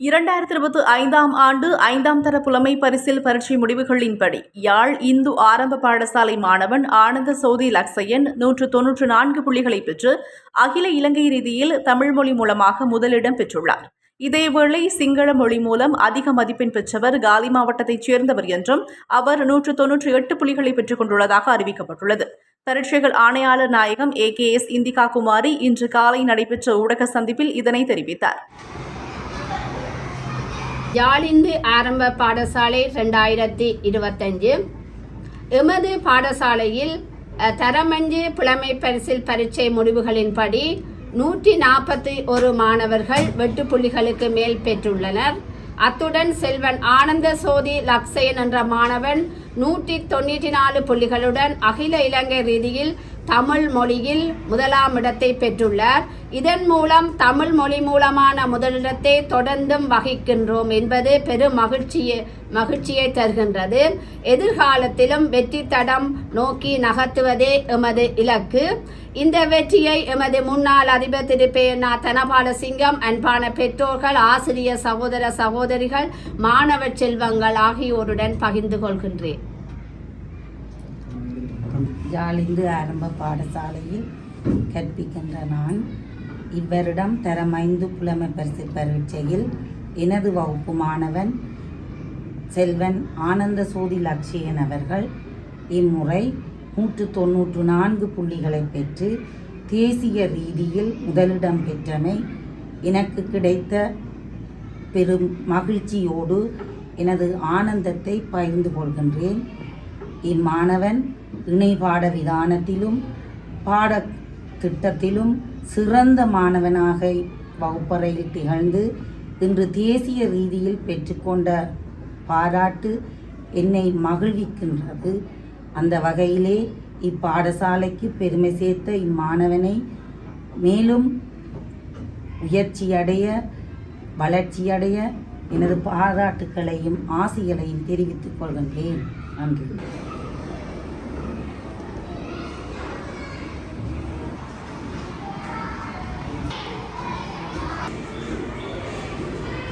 இரண்டாயிரத்தி இருபத்தி ஐந்தாம் ஆண்டு ஐந்தாம் தர புலமை பரிசில் பரீட்சை முடிவுகளின்படி யாழ் இந்து ஆரம்ப பாடசாலை மாணவன் ஆனந்த சோதி லக்ஷயன் நூற்று தொன்னூற்று நான்கு புள்ளிகளை பெற்று அகில இலங்கை ரீதியில் தமிழ் மொழி மூலமாக முதலிடம் பெற்றுள்ளார். இதேவேளை சிங்கள மொழி மூலம் அதிக மதிப்பெண் பெற்றவர் காலி மாவட்டத்தைச் சேர்ந்தவர் என்றும் அவர் நூற்று தொன்னூற்றி எட்டு புள்ளிகளை பெற்றுக் கொண்டுள்ளதாக அறிவிக்கப்பட்டுள்ளது. பரீட்சைகள் ஆணையாளர் நாயகம் A K S Indika Kumari இன்று காலை நடைபெற்ற ஊடக சந்திப்பில் இதனை தெரிவித்தார். யாழிந்து ஆரம்ப பாடசாலை ரெண்டாயிரத்தி இருபத்தஞ்சு. எமது பாடசாலையில் தரமஞ்சு புலமை பரிசில் பரீட்சை முடிவுகளின்படி நூற்றி நாற்பத்தி ஒரு மாணவர்கள் வெட்டு புள்ளிகளுக்கு மேல் பெற்றுள்ளனர். அத்துடன் செல்வன் ஆனந்த சோதி லக்ஷயன் என்ற மாணவன் நூற்றி தொண்ணூற்றி நாலு புள்ளிகளுடன் அகில இலங்கை ரீதியில் தமிழ் மொழியில் முதலாம் இடத்தை பெற்றுள்ளார். இதன் மூலம் தமிழ் மொழி மூலமான முதலிடத்தை தொடர்ந்தும் வகிக்கின்றோம் என்பது பெரும் மகிழ்ச்சியை மகிழ்ச்சியை தருகின்றது. எதிர்காலத்திலும் வெற்றி தடம் நோக்கி நகர்த்துவதே எமது இலக்கு. இந்த வெற்றியை எமது முன்னாள் அதிபர் திரு. பேனா தனபால சிங்கம் அன்பான பெற்றோர்கள் ஆசிரியர் சகோதர சகோதரிகள் மாணவ செல்வங்கள் ஆகியோருடன் பகிர்ந்து கொள்கின்றேன். ஜாலிந்து ஆரம்ப பாடசாலையில் கற்பிக்கின்ற நான் இவ்வருடம் தரமைந்து புலமை பரிசு பரீட்சையில் எனது வகுப்பு மாணவன் செல்வன் ஆனந்த சோதி லட்சியன் அவர்கள். இம்முறை நூற்று தொன்னூற்று நான்கு புள்ளிகளை பெற்று தேசிய ரீதியில் முதலிடம் பெற்றமை எனக்கு கிடைத்த பெரும் மகிழ்ச்சியோடு எனது ஆனந்தத்தை பகிர்ந்து கொள்கின்றேன். இம்மாணவன் இணைபாட விதானத்திலும் பாட திட்டத்திலும் சிறந்த மாணவனாக வகுப்பறையில் திகழ்ந்து இன்று தேசிய ரீதியில் பெற்றுக்கொண்ட பாராட்டு என்னை மகிழ்விக்கின்றது. அந்த வகையிலே இப்பாடசாலைக்கு பெருமை சேர்த்த இம்மாணவனை மேலும் உயர்ச்சியடைய வளர்ச்சியடைய எனது பாராட்டுக்களையும் ஆசைகளையும் தெரிவித்துக் கொள்கின்றேன். நன்றி.